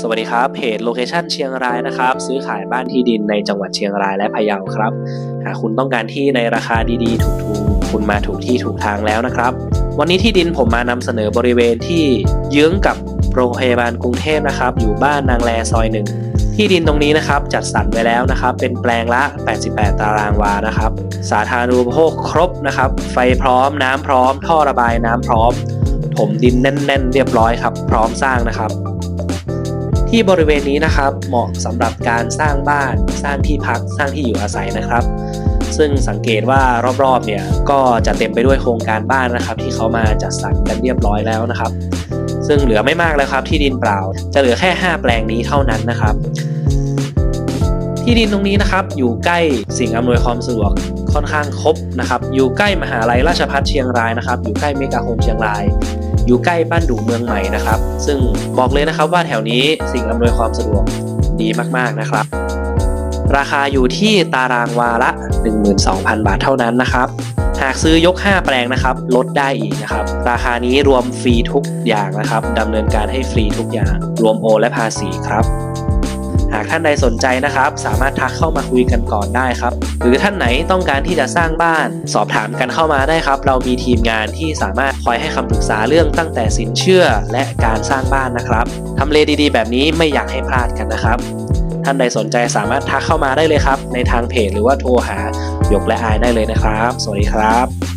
สวัสดีครับ เพจโลเคชันเชียงรายนะครับ ซื้อขายบ้านที่ดินในจังหวัดเชียงรายและพะเยาครับ หากคุณต้องการที่ในราคาดีๆ ถูกๆ คุณมาถูกที่ถูกทางแล้วนะครับ วันนี้ที่ดินผมมานำเสนอบริเวณที่เยื้องกับโรงพยาบาลกรุงเทพนะครับ อยู่บ้านนางแลซอยหนึ่งที่ดินตรงนี้นะครับจัดสรรไว้แล้วนะครับ เป็นแปลงละ 88 ตารางวานะครับ สาธารณูปโภคครบนะครับ ไฟพร้อมน้ำพร้อม ท่อระบายน้ำพร้อม ถมดินแน่น ๆ เรียบร้อยครับ พร้อมสร้างนะครับ ที่บริเวณนี้นะครับเหมาะสำหรับการสร้างบ้านสร้างที่พักสร้างที่อยู่อาศัยนะครับ ซึ่งสังเกตว่ารอบๆเนี่ยก็จะเต็มไปด้วยโครงการบ้านนะครับ ที่เขามาจัดสรรกันเรียบร้อยแล้วนะครับ ซึ่งเหลือไม่มากแล้วครับที่ดินเปล่า จะเหลือแค่ 5 แปลงนี้เท่านั้นนะครับ ที่ดินตรงนี้นะครับอยู่ใกล้สิ่งอำนวยความสะดวกค่อนข้างครบนะครับ อยู่ใกล้มหาลัยราชภัฏเชียงรายนะครับ อยู่ใกล้เมกะโฮมเชียงราย อยู่ใกล้บ้านดูเมืองใหม่นะครับ ซึ่งบอกเลยนะครับว่าแถวนี้สิ่งอำนวยความสะดวกดีมากๆนะครับ ราคาอยู่ที่ตารางวาละ 12,000 บาทเท่านั้นนะครับ หากซื้อยก 5 แปลงนะครับ ลดได้อีกนะครับ ราคานี้รวมฟรีทุกอย่างนะครับดำเนินการให้ฟรีทุกอย่าง รวมโอและภาษีครับ หากท่านใดสนใจนะครับ สามารถทักเข้ามาคุยกันก่อนได้ครับ หรือท่านไหนต้องการที่จะสร้างบ้าน สอบถามกันเข้ามาได้ครับ เรามีทีมงานที่สามารถคอยให้คำปรึกษาเรื่องตั้งแต่สินเชื่อและการสร้างบ้านนะครับทำเลดีๆ แบบนี้ไม่อยากให้พลาดกันนะครับ ท่านใดสนใจสามารถทักเข้ามาได้เลยครับ ในทางเพจหรือว่าโทรหาหยกและอายได้เลยนะครับ สวัสดีครับ